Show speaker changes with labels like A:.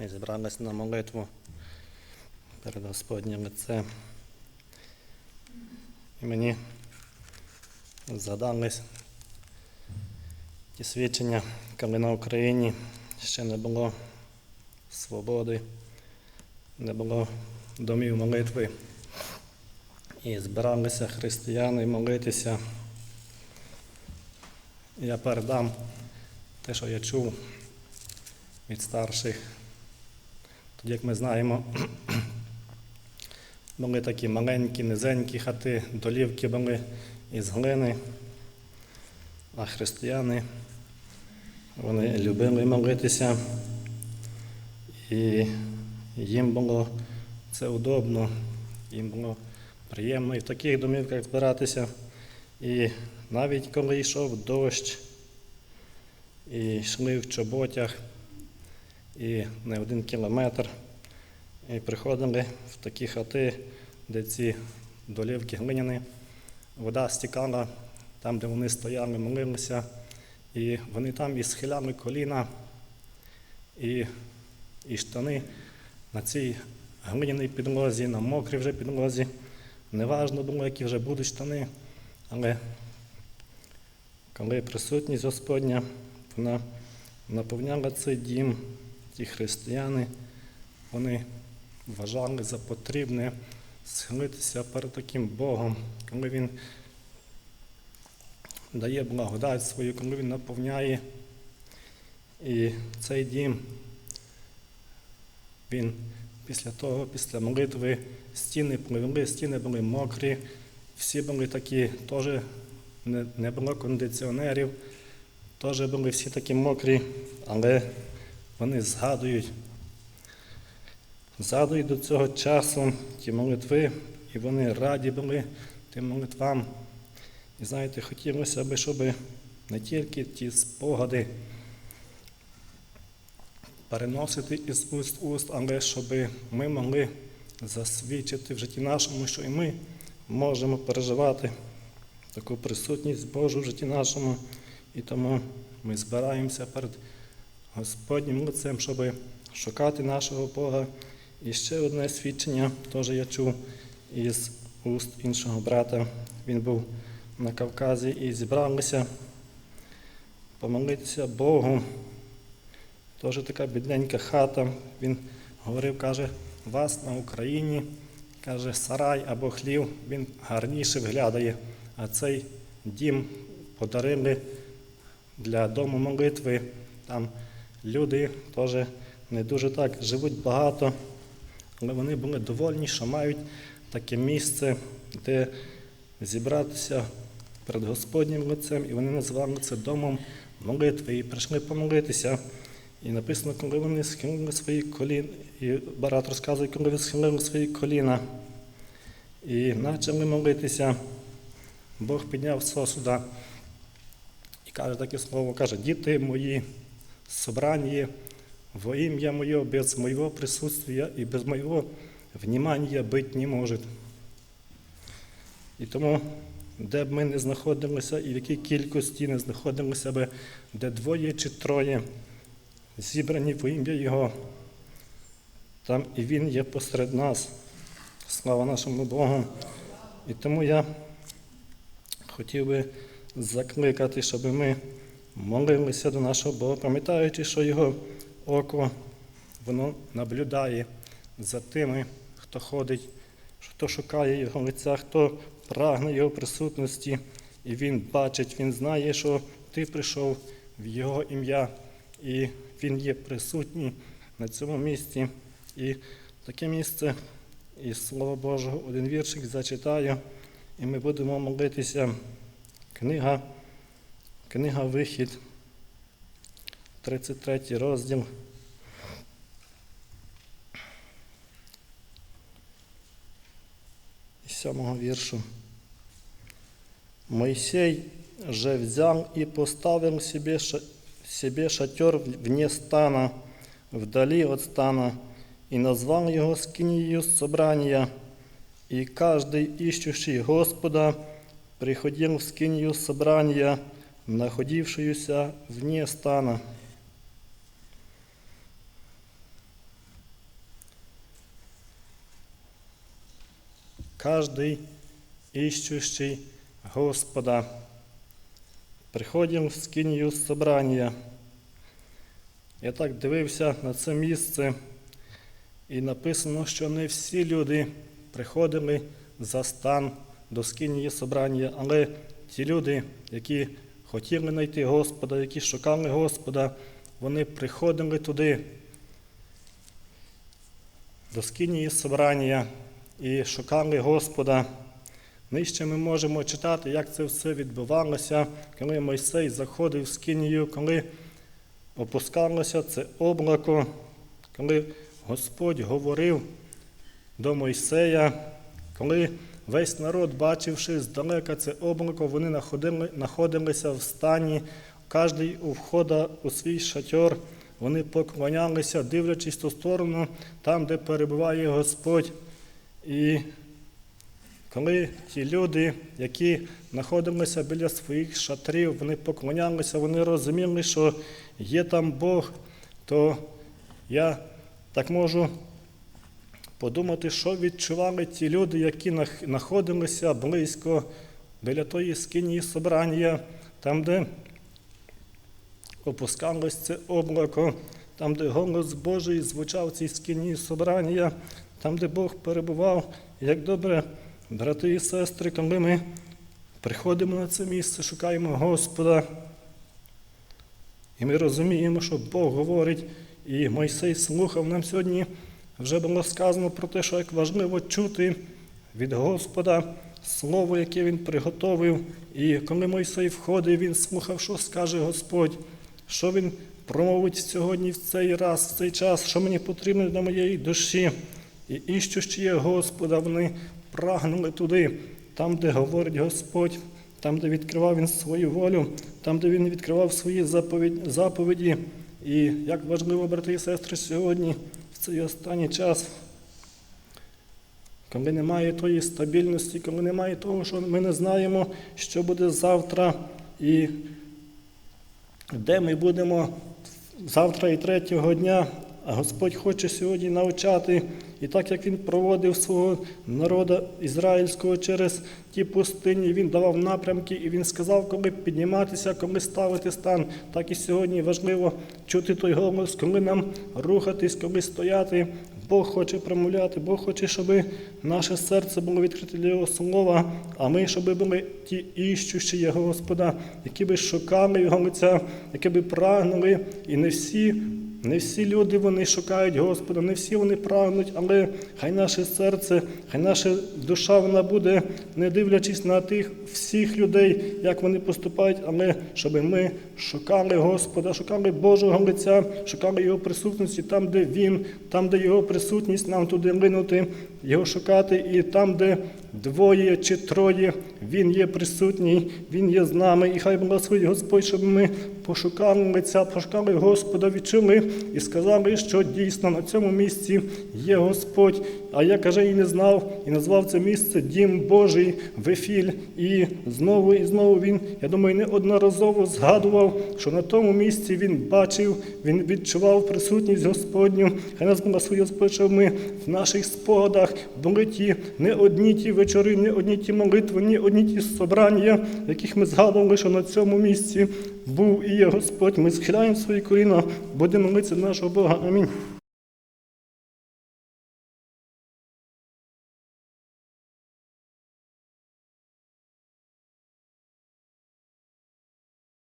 A: Ми зібралися на молитву перед Господнім лицем. І мені згадались ті свідчення, коли на Україні ще не було свободи, не було домів молитви. І збиралися християни молитися. Я передам те, що я чув від старших. Тоді, як ми знаємо, були такі маленькі, низенькі хати, долівки були із глини, а християни вони любили молитися, і їм було це удобно, їм було приємно і в таких домівках збиратися. І навіть коли йшов дощ, і йшли в чоботях, і не один кілометр, і приходили в такі хати, де ці долівки глиняні, вода стікала там, де вони стояли, молилися, і вони там і схиляли коліна, і, і штани на цій глиняній підлозі, на мокрій вже підлозі. Неважно було, які вже будуть штани, але коли присутність Господня, вона наповняла цей дім, ті християни, вони вважали за потрібне схилитися перед таким Богом, коли Він дає благодать свою, коли Він наповняє. І цей дім, він після того, після молитви, стіни пливли, стіни були мокрі, всі були такі, теж не, було кондиціонерів, теж були всі такі мокрі, але вони згадують, згадують до цього часу ті молитви, і вони раді були тим молитвам. І знаєте, хотілося б, щоб не тільки ті спогади переносити із уст в уст, але щоб ми могли засвідчити в житті нашому, що і ми можемо переживати таку присутність Божу в житті нашому. І тому ми збираємося перед Господнім лицем, щоб шукати нашого Бога. І ще одне свідчення, теж я чув із уст іншого брата. Він був на Кавказі і зібралися помолитися Богу. Теж така бідненька хата. Він говорив, каже, вас на Україні, каже, сарай або хлів, він гарніше виглядає, а цей дім подарили для дому молитви. Там люди теж не дуже так живуть багато, але вони були довольні, що мають таке місце, де зібратися перед Господнім лицем, і вони називали це домом молитви і прийшли помолитися. І написано, коли вони схилили свої коліна, і Барат розказує, коли вони схилили свої коліна і почали молитися, Бог підняв сосуда і каже таке слово, каже, діти мої, собрання во ім'я моє без моєго присутствия і без моєго внимання бути не може. І тому, де б ми не знаходилися і в якій кількості не знаходилися би, де двоє чи троє зібрані в ім'я Його, там і Він є посеред нас. Слава нашому Богу. І тому я хотів би закликати, щоб ми молилися до нашого Бога, пам'ятаючи, що Його око воно наблюдає за тими, хто ходить, хто шукає Його лиця, хто прагне Його присутності, і Він бачить, Він знає, що ти прийшов в Його ім'я, і Він є присутній на цьому місці. І таке місце, із Слова Божого, один віршик зачитаю, і ми будемо молитися. Книга, книга Вихід, 33 розділ. Із сьомого віршу. Мойсей же взял и поставил себе, ша- себе шатер вне стана, вдали от стана, и назвал его скинию собрания, и каждый, ищущий Господа, приходил в скинию собрания, находившуюся вне стана. Каждый ищущий Господа. Приходимо в скинію собрання. Я так дивився на це місце, і написано, що не всі люди приходили за стан до скинії собрання, але ті люди, які хотіли знайти Господа, які шукали Господа, вони приходили туди, до скинії собрання і шукали Господа. Нижче ми можемо читати, як це все відбувалося, коли Мойсей заходив в скинію, коли опускалося це облако, коли Господь говорив до Мойсея, коли весь народ, бачивши здалека це облако, вони находили, знаходилися в стані, кожен у входа у свій шатер, вони поклонялися, дивлячись ту сторону, там, де перебуває Господь. І коли ті люди, які знаходилися біля своїх шатрів, вони поклонялися, вони розуміли, що є там Бог, то я так можу подумати, що відчували ті люди, які знаходилися близько біля тої скині собрання, там, де опускалось це облако, там, де голос Божий звучав в цій скині собрання, там, де Бог перебував, як добре, брати і сестри, коли ми приходимо на це місце, шукаємо Господа, і ми розуміємо, що Бог говорить, і Мойсей слухав нам сьогодні. Вже було сказано про те, що як важливо чути від Господа слово, яке він приготовив. І коли Мойсей входив, він слухав, що скаже Господь, що він промовить сьогодні в цей раз, в цей час, що мені потрібно для моєї душі. І іщущі є Господа, вони прагнули туди, там, де говорить Господь, там, де відкривав Він свою волю, там, де Він відкривав свої заповіді. І як важливо, брати і сестри, сьогодні, цей останній час, коли немає тої стабільності, коли немає того, що ми не знаємо, що буде завтра, і де ми будемо завтра і третього дня, а Господь хоче сьогодні навчати, і так як Він проводив свого народу ізраїльського через ті пустині, Він давав напрямки, і Він сказав, коли підніматися, коли ставити стан, так і сьогодні важливо чути той голос, коли нам рухатись, коли стояти. Бог хоче промовляти, Бог хоче, щоб наше серце було відкрите для Його слова, а ми, щоб були ті іщущі Його Господа, які би шукали Його лиця, які би прагнули, і не всі. Не всі люди вони шукають Господа, не всі вони прагнуть, але хай наше серце, хай наша душа вона буде, не дивлячись на тих всіх людей, як вони поступають, але щоб ми шукали Господа, шукали Божого лиця, шукали Його присутності там, де Він, там, де Його присутність, нам туди линути, Його шукати, і там, де двоє чи троє, Він є присутній, Він є з нами, і хай благословить Господь, щоб ми пошукали лиця, пошукали Господа, відчули і сказали, що дійсно на цьому місці є Господь. А я каже, і не знав, і назвав це місце Дім Божий, Вефіль. І знову і знову він, я думаю, неодноразово згадував, що на тому місці він бачив, він відчував присутність Господню. Хай нас благословить Господь, щоб ми в наших спогадах були ті не одні ті вечори, не одні ті молитви, не одні ті собрання, яких ми згадували, що на цьому місці був і є Господь. Ми схиляємо свої коліна, будемо молитися нашого Бога. Амінь.